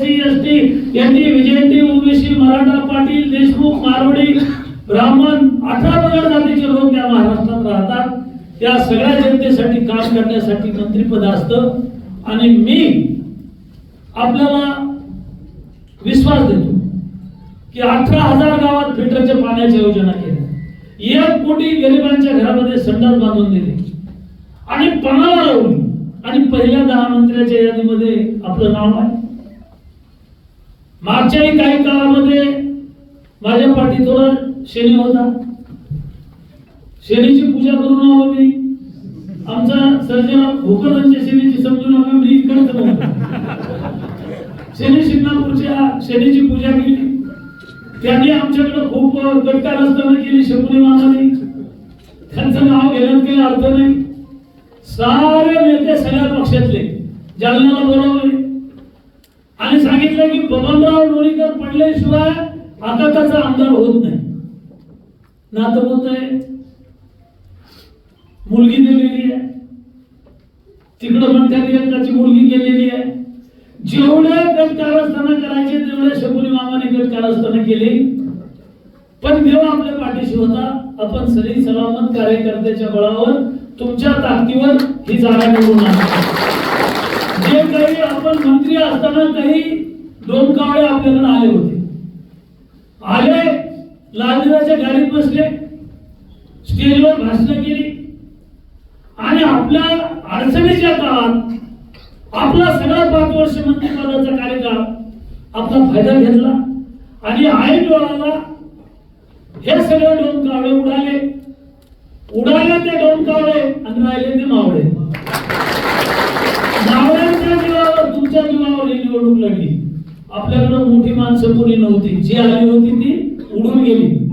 ST यांनी विजयंती OBC Maratha Patil Deshmukh Marwadi Brahmin अठरा पगड जातीचे लोक या महाराष्ट्रात राहतात. त्या सगळ्या जनतेसाठी काम करण्यासाठी मंत्रिपद असतं. आणि मी आपल्याला विश्वास देतो की अठरा हजार गावात फिल्टरच्या पाण्याची योजना केली. एक कोटी गरिबांच्या घरामध्ये संडास बांधून दिले. आणि पणाला लावली आणि पहिल्या दहा मंत्र्याच्या यादीमध्ये आपलं नाव आहे. मागच्याही काही काळामध्ये माझ्या पाठीतोला शनी होता. शनीची पूजा करून आलो मी. आमचा सर्जना भूकरांच्या शनीची समजू नका मी इकडे शनी शिंगणापूरच्या शनीची पूजा केली. त्यांनी आमच्याकडे खूप गटकार असताना केली. शकुनी मामाने त्यांचं नाव घेण्यात काही अर्थ नाही. सारे नेते सगळ्या पक्षातले. जालनाला बोलावले. आणि सांगितलं की बबनराव लोणीकर पडल्याशिवाय आकाताचा आमदार होत नाही. नातं होत आहे. मुलगी दिलेली आहे. तिकडं पण त्यांनी एकाची मुलगी केलेली आहे. जेवढे गट कारस्थाना करायचे तेवढे शकुनी मामाने गट कारस्थाना केली. पण देव आपल्या पाठीशी होता. आपण सरी सलामत कार्यकर्त्याच्या बळावर तुमच्या ताकदीवर ही जागा निवडून जे काही आपण मंत्री असताना काही दोन कावळे आपल्याकडे आले होते. आले लालदिराच्या गाडीत बसले स्टेजवर भाषण केली. आणि आपल्या अडचणीच्या काळात आपला सगळा पाच वर्ष मंत्रिपदाचा कार्यकाळ आपला फायदा घेतला. आणि आई डोळाला हे सगळे दोन कावळे उडाले. उडाले ते दोन कावळे आणि राहिले ते मावळे मावळ्यांच्या जीवावर तुमच्या जीवावर ही निवडणूक लढली. आपल्याकडं मोठी माणसं कोणी नव्हती. जी आली होती ती उडून गेली.